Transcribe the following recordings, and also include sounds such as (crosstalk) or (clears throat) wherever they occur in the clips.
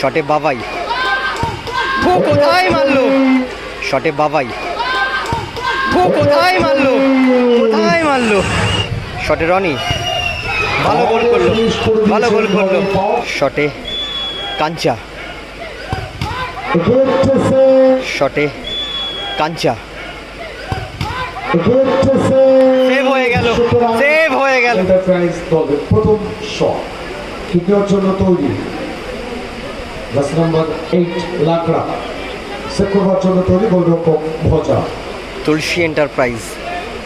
শটে বাবাই। ও কোথায় মারলো? শটে বাবাই। ও কোথায় মারলো? কোথায় মারলো? শটে রনি। ভালো গোল করল। ভালো গোল করল। শটে কাঞ্চা। শটে কাঞ্চা। সেভ হয়ে গেল। সেভ হয়ে গেল। প্রথম শট তৈরি বাস নাম্বার এইট লাকড়া সেক্রোভার জন্য তৈরি গোলরক্ষক ভজা তুলসী এন্টারপ্রাইজ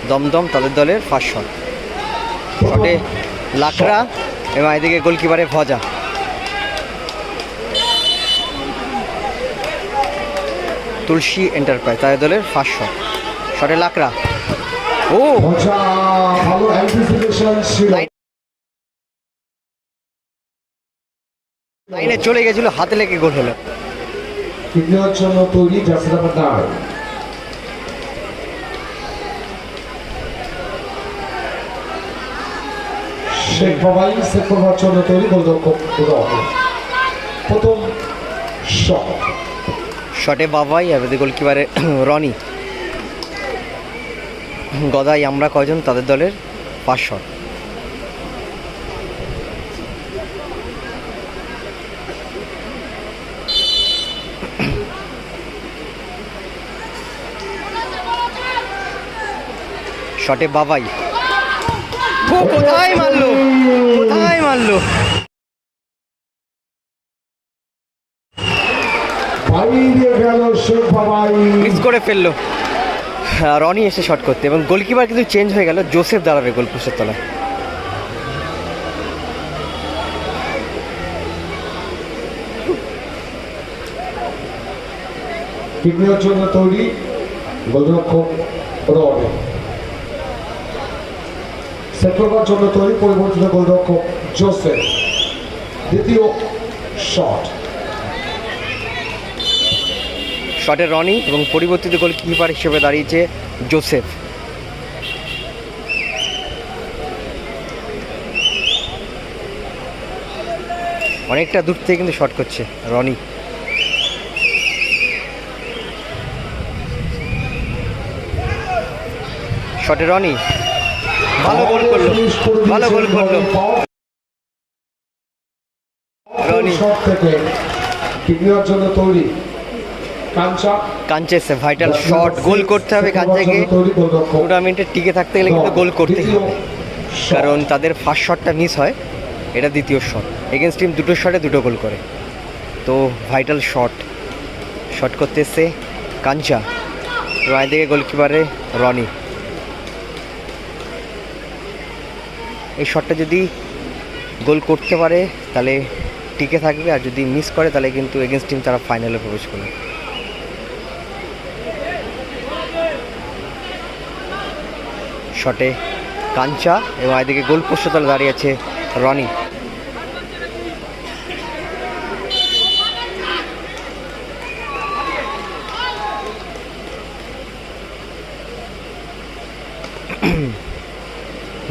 দমদম তাদের দলের ফার্স্ট শট শটে লাকড়া এবং এদিকে গোলকিপারে ভজা তুলসী এন্টারপ্রাইজ তাদের দলের ফার্স্ট শট শটে লাকড়া ও! ভজা ভালো অ্যান্টিসিপেশন ছিল। লাইনে চলে গেছিল হাতে লেগে গোল হলো। জন্য তৈরি শেখ বাবাই সেক্রোভার জন্য তৈরি গোলরক্ষক প্রথম শট শটে বাবাই আর গোলকিপারে রনি। গদাই আমরা কয়জন? তাদের দলের পাঁচ শট শটে বাবাই। ও কোথায় মারলো? কোথায় মারলো? মিস করে ফেলল। হ্যাঁ, রনি এসে শট করতে এবং গোলকিপার কিন্তু চেঞ্জ হয়ে গেল জোসেফ দাঁড়াবে গোলপোস্টের তলায়। জন্য তৈরি গোলরক্ষক সেক্রোভার জন্য তৈরি পরিবর্তিত গোলরক্ষক জোসেফ। দ্বিতীয় শট। শটে রনি এবং পরিবর্তিত গোল গোলকিপার হিসেবে দাঁড়িয়েছে জোসেফ। অনেকটা দূর থেকে কিন্তু শট করছে রনি। শটে রনি ভালো গোল করল ভালো গোল করল। রনি। শট থেকে তৃতীয় জন্য তৈরি। কাঞ্চেসে ভাইটাল শট গোল করতে হবে কাঞ্চাকে। টুর্নামেন্টে টিকে থাকতে গেলে কিন্তু গোল করতেই হবে। কারণ তাদের ফার্স্ট শটটা মিস হয় এটা দ্বিতীয় শট এগেনস্ট টিম দুটো শটে দুটো গোল করে। তো ভাইটাল শট শট করতে এসছে কাঞ্চা। এবং এদিকে গোলকিপারে রনি। এই শটটা যদি গোল করতে পারে, তাহলে টিকে থাকবে, আর যদি মিস করে, তাহলে কিন্তু এগেনস্ট টিম তারা ফাইনালে প্রবেশ করবে। শটে কাঞ্চা এবং এদিকে গোল পোস্ট তলে দাঁড়িয়ে আছে রনি। (clears throat)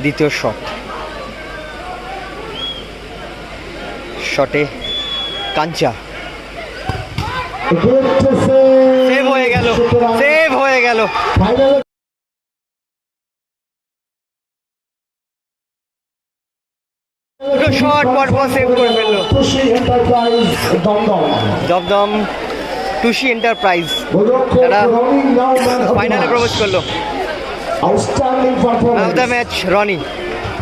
দ্বিতীয় শট শটে কাঞ্চা। সেভ হয়ে গেল সেভ হয়ে গেল। ফাইনালে দুটো শট পরপর সেভ করে ফেলল। এন্টারপ্রাইজ দমদম। টুসি এন্টারপ্রাইজ। তারা ফাইনালে প্রবেশ করল। Of the match Roni.